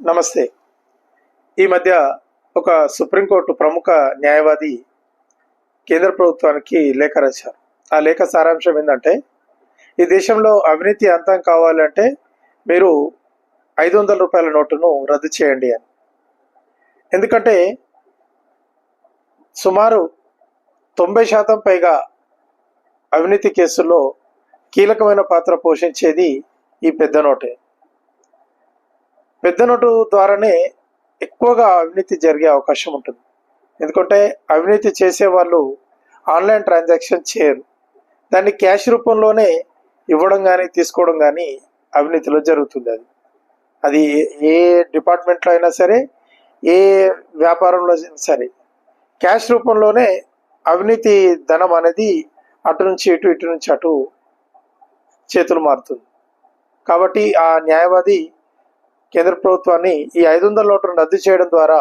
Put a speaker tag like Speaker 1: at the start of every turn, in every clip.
Speaker 1: నమస్తే. ఈ మధ్య ఒక సుప్రీంకోర్టు ప్రముఖ న్యాయవాది కేంద్ర ప్రభుత్వానికి లేఖ రాశారు. ఆ లేఖ సారాంశం ఏంటంటే ఈ దేశంలో అవినీతి అంతం కావాలంటే మీరు ఐదు వందల రూపాయల నోటును రద్దు చేయండి అని. ఎందుకంటే సుమారు తొంభై శాతం పైగా అవినీతి కేసుల్లో కీలకమైన పాత్ర పోషించేది ఈ పెద్ద నోటే. పెద్ద నోటు ద్వారానే ఎక్కువగా అవినీతి జరిగే అవకాశం ఉంటుంది. ఎందుకంటే అవినీతి చేసే వాళ్ళు ఆన్లైన్ ట్రాన్సాక్షన్ చేయరు. దాన్ని క్యాష్ రూపంలోనే ఇవ్వడం కానీ తీసుకోవడం కానీ అవినీతిలో జరుగుతుంది అది. అది ఏ డిపార్ట్మెంట్లో అయినా సరే ఏ వ్యాపారంలో అయినా సరే క్యాష్ రూపంలోనే అవినీతి ధనం అనేది అటు నుంచి ఇటు ఇటు నుంచి అటు చేతులు మారుతుంది. కాబట్టి ఆ న్యాయవాది కేంద్ర ప్రభుత్వాన్ని ఈ ఐదు వందల నోట్లను రద్దు చేయడం ద్వారా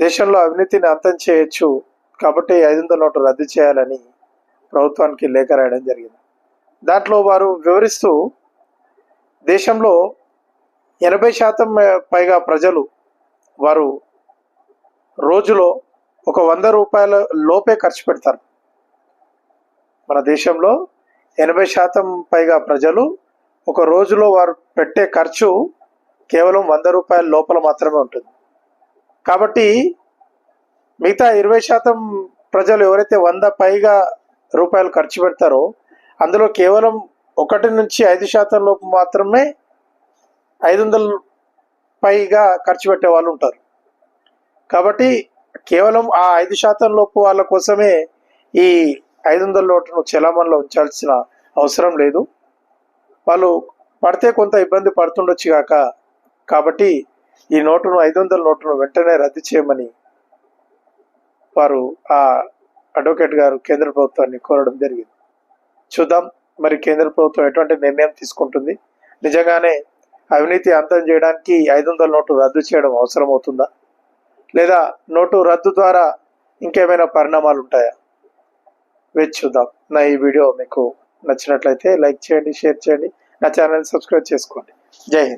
Speaker 1: దేశంలో అవినీతిని అంతం చేయొచ్చు. కాబట్టి ఐదు వందల నోట్లు రద్దు చేయాలని ప్రభుత్వానికి లేఖ రాయడం జరిగింది. దాంట్లో వారు వివరిస్తూ దేశంలో ఎనభై శాతం పైగా ప్రజలు వారు రోజులో ఒక వంద రూపాయల లోపే ఖర్చు పెడతారు. మన దేశంలో ఎనభై శాతం పైగా ప్రజలు ఒక రోజులో వారు పెట్టే ఖర్చు కేవలం వంద రూపాయల లోపల మాత్రమే ఉంటుంది. కాబట్టి మిగతా ఇరవై శాతం ప్రజలు ఎవరైతే వంద పైగా రూపాయలు ఖర్చు పెడతారో అందులో కేవలం ఒకటి నుంచి ఐదు శాతం లోపు మాత్రమే ఐదు వందల పైగా ఖర్చు పెట్టే వాళ్ళు ఉంటారు. కాబట్టి కేవలం ఆ ఐదు శాతం లోపు వాళ్ళ కోసమే ఈ ఐదు వందల నోటును చలామణిలో ఉంచాల్సిన అవసరం లేదు. వాళ్ళు పడితే కొంత ఇబ్బంది పడుతుండొచ్చు కాక కాబట్టి ఈ నోటును ఐదు వందల నోటును వెంటనే రద్దు చేయమని వారు ఆ అడ్వకేట్ గారు కేంద్ర ప్రభుత్వాన్ని కోరడం జరిగింది. చూద్దాం మరి కేంద్ర ప్రభుత్వం ఎటువంటి నిర్ణయం తీసుకుంటుంది. నిజంగానే అవినీతి అంతం చేయడానికి ఐదు వందల నోటు రద్దు చేయడం అవసరం అవుతుందా లేదా నోటు రద్దు ద్వారా ఇంకేమైనా పరిణామాలు ఉంటాయా? వేచి చూద్దాం. నా ఈ వీడియో మీకు నచ్చినట్లయితే లైక్ చేయండి షేర్ చేయండి. నా ఛానల్ సబ్స్క్రైబ్ చేసుకోండి. జై హింద్.